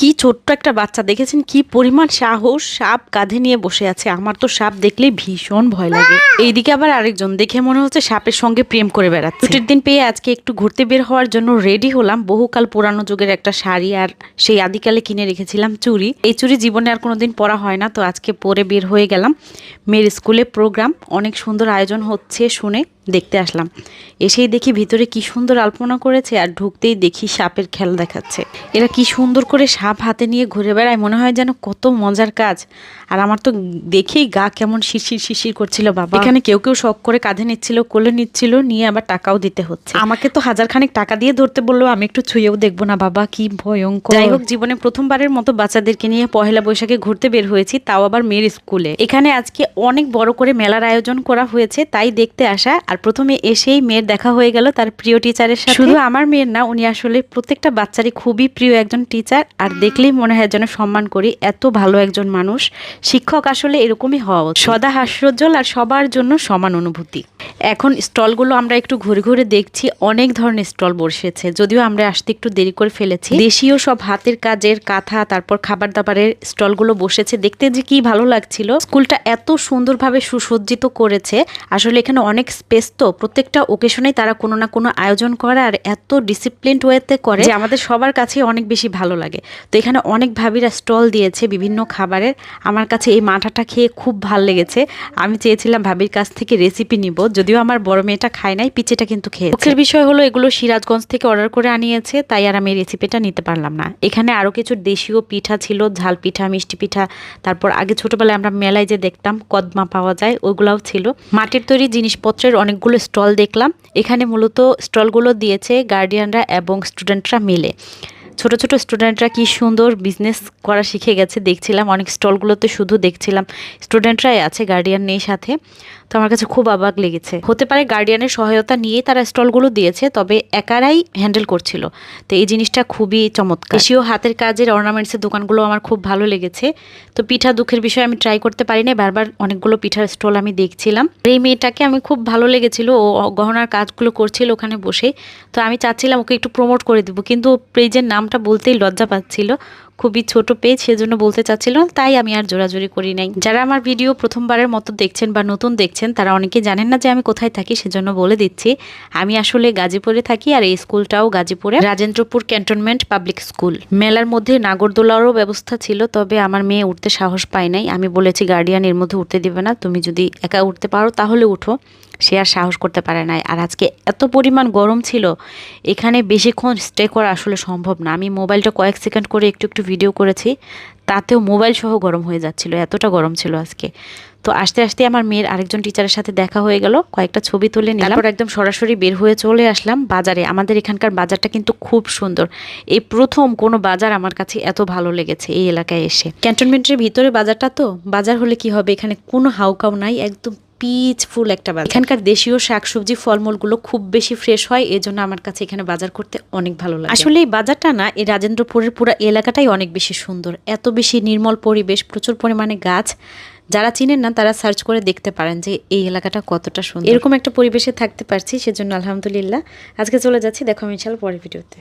কি ছোট্ট একটা বাচ্চা, দেখেছেন কি পরিমাণ সাহস? সাপ কাঁধে নিয়ে বসে আছে। আমার তো সাপ দেখলে ভীষণ ভয় লাগে। এইদিকে আবার আরেকজন, দেখে মনে হচ্ছে সাপের সঙ্গে প্রেম করে বেড়াচ্ছে। ছুটির দিন পেয়ে আজকে একটু ঘুরতে বের হওয়ার জন্য রেডি হলাম। বহুকাল পুরানো যুগের একটা শাড়ি আর সেই আদিকালে কিনে রেখেছিলাম চুড়ি। এই চুড়ি জীবনে আর কোনোদিন পরা হয় না, তো আজকে পরে বের হয়ে গেলাম। মেয়ের স্কুলে প্রোগ্রাম, অনেক সুন্দর আয়োজন হচ্ছে শুনে। দেখতে আসলাম। এসেই দেখি ভিতরে কি সুন্দর আলপনা করেছে আর ঢুকতেই দেখি সাপের খেলা দেখাচ্ছে। এরা কি সুন্দর করে সাপ হাতে নিয়ে ঘুরে বেড়ায়, মনে হয় যেন কত মজার কাজ। আর আমার তো দেখেই গা কেমন শিরশির শিরশির করছিল, বাবা। এখানে কেউ কেউ শখ করে কাঁধে নিচ্ছিল, কোলে নিচ্ছিল, নিয়ে আবার টাকাও দিতে হচ্ছে। আমাকে তো হাজার খানেক টাকা দিয়ে ধরতে বলল, আমি একটু ছুঁয়েও দেখব না, বাবা, কি ভয়ঙ্কর। যাই হোক, জীবনে প্রথমবারের মতো বাচ্চাদেরকে নিয়ে পহেলা বৈশাখে ঘুরতে বের হয়েছি, তাও আবার মেয়ের স্কুলে। এখানে আজকে অনেক বড় করে মেলার আয়োজন করা হয়েছে, তাই দেখতে আসা আর প্রথমে এসেই মেয়ের দেখা হয়ে গেল তার প্রিয় টিচারের সাথে। শুধু আমার মেয়ের না, উনি আসলে প্রত্যেকটা বাচ্চারই খুবই প্রিয় একজন টিচার আর দেখলেই মনে হয় যেন সম্মান করি, এত ভালো একজন মানুষ। শিক্ষক আসলে এরকমই হওয়া সদা হাস্যোজ্জ্বল আর সবার জন্য সমান অনুভূতি। এখন স্টলগুলো আমরা একটু ঘুরে ঘুরে দেখছি, অনেক ধরনের স্টল বসেছে। যদিও আমরা আসতে একটু দেরি করে ফেলেছি। দেশীয় সব হাতের কাজের কাঁথা, তারপর খাবার দাবারের স্টলগুলো বসেছে। দেখতে যে কি ভালো লাগছিল। স্কুলটা এত সুন্দরভাবে সুসজ্জিত করেছে। আসলে এখানে অনেক স্পেস তো, প্রত্যেকটা ওকেশনে তারা কোনো না কোনো আয়োজন করে আর এত ডিসিপ্লিন ওয়েতে করে যে আমাদের সবার কাছে অনেক বেশি ভালো লাগে। তো এখানে অনেক ভাবিরা স্টল দিয়েছে বিভিন্ন খাবারের। আমার কাছে এই মাঠাটা খেয়ে খুব ভালো লেগেছে। আমি চেয়েছিলাম ভাবির কাছ থেকে রেসিপি নিব। যদিও আমার বড় মেয়েটা খায় নাই, পিচেটা কিন্তু খেয়ে দুঃখের বিষয় হলো, এগুলো সিরাজগঞ্জ থেকে অর্ডার করে আনিয়েছে, তাই আর আমি রেসিপিটা নিতে পারলাম না। এখানে আরও কিছু দেশীয় পিঠা ছিল, ঝাল পিঠা, মিষ্টি পিঠা, তারপর আগে ছোটোবেলায় আমরা মেলায় যে দেখতাম, কদমা পাওয়া যায় ওইগুলাও ছিল। মাটির তৈরি জিনিসপত্রের অনেকগুলো স্টল দেখলাম। এখানে মূলত স্টলগুলো দিয়েছে গার্ডিয়ানরা এবং স্টুডেন্টরা মিলে। ছোট ছোট স্টুডেন্টরা কি সুন্দর বিজনেস করা শিখে গেছে দেখছিলাম। অনেক স্টলগুলোতে শুধু দেখছিলাম। স্টুডেন্টরাই আছে গার্ডিয়ান নেই সাথে। তো আমার কাছে খুব অবাক লেগেছে। হতে পারে গার্ডিয়ানের সহায়তা নিয়েই তারা স্টলগুলো দিয়েছে, তবে একারাই হ্যান্ডেল করছিল। তো এই জিনিসটা খুবই চমৎকার। দেশীয় হাতের কাজের অর্নামেন্টসের দোকানগুলো আমার খুব ভালো লেগেছে। তো পিঠা দুঃখের বিষয়ে আমি ট্রাই করতে পারি না বারবার অনেকগুলো পিঠার স্টল আমি দেখছিলাম। এই মেয়েটাকে আমি খুব ভালো লেগেছিল, ও গহনার কাজগুলো করছিল ওখানে বসে। তো আমি চাচ্ছিলাম ওকে একটু প্রমোট করে দেবো, কিন্তু পেজের নামটা বলতেই লজ্জা পাচ্ছিল। খুবই ছোট পেজ, সেজন্য বলতে চাচ্ছিল তাই আমি আর জোরাজোরি করি নাই। যারা আমার ভিডিও প্রথমবারের মতো দেখছেন বা নতুন দেখছেন, তারা অনেকে জানেন না যে আমি কোথায় থাকি, সেজন্য বলে দিচ্ছি। আমি আসলে গাজীপুরে থাকি আর এই স্কুলটাও গাজীপুরে রাজেন্দ্রপুর ক্যান্টনমেন্ট পাবলিক স্কুল। মেলার মধ্যে নাগরদোলারও ব্যবস্থা ছিল, তবে আমার মেয়ে উঠতে সাহস পায় নাই। আমি বলেছি, গার্ডিয়ান এর মধ্যে উঠতে দিবে না, তুমি যদি একা উঠতে পারো তাহলে উঠো। সে আর সাহস করতে পারে নাই। আর আজকে এত পরিমাণ গরম ছিল, এখানে বেশিক্ষণ স্টে করা আসলে সম্ভব না। আমি মোবাইলটা কয়েক সেকেন্ড করে একটু একটু ভিডিও করেছি তাতেও মোবাইল সহ গরম হয়ে যাচ্ছিল এতটা গরম ছিল আজকে। তো আস্তে আস্তে আমার মেয়ের আরেকজন টিচারের সাথে দেখা হয়ে গেল কয়েকটা ছবি তুলে নিলাম। তারপর একদম সরাসরি বের হয়ে চলে আসলাম বাজারে। আমাদের এখানকার বাজারটা কিন্তু খুব সুন্দর। এই প্রথম কোনো বাজার আমার কাছে এত ভালো লেগেছে এই এলাকায় এসে। ক্যান্টনমেন্টের ভিতরে বাজারটা তো বাজার হলে কি হবে? এখানে কোনো হাউকাউ নাই একদম পিচফুল একটা বাজার। এখানকার দেশীয় শাকসবজি ফলমূলগুলো খুব বেশি ফ্রেশ হয় এই জন্য আমার কাছে এখানে বাজার করতে অনেক ভালো লাগে। আসলে এই বাজারটা না, এই রাজেন্দ্রপুরের পুরো এলাকাটাই অনেক বেশি সুন্দর। এত বেশি নির্মল পরিবেশ, প্রচুর পরিমাণে গাছ। যারা চিনেন না, তারা সার্চ করে দেখতে পারেন যে এই এলাকাটা কতটা সুন্দর। এরকম একটা পরিবেশে থাকতে পারছি, সেজন্য আলহামদুলিল্লাহ। আজকে চলে যাচ্ছি, দেখো আমি ইনশাল্লাহ পরের ভিডিওতে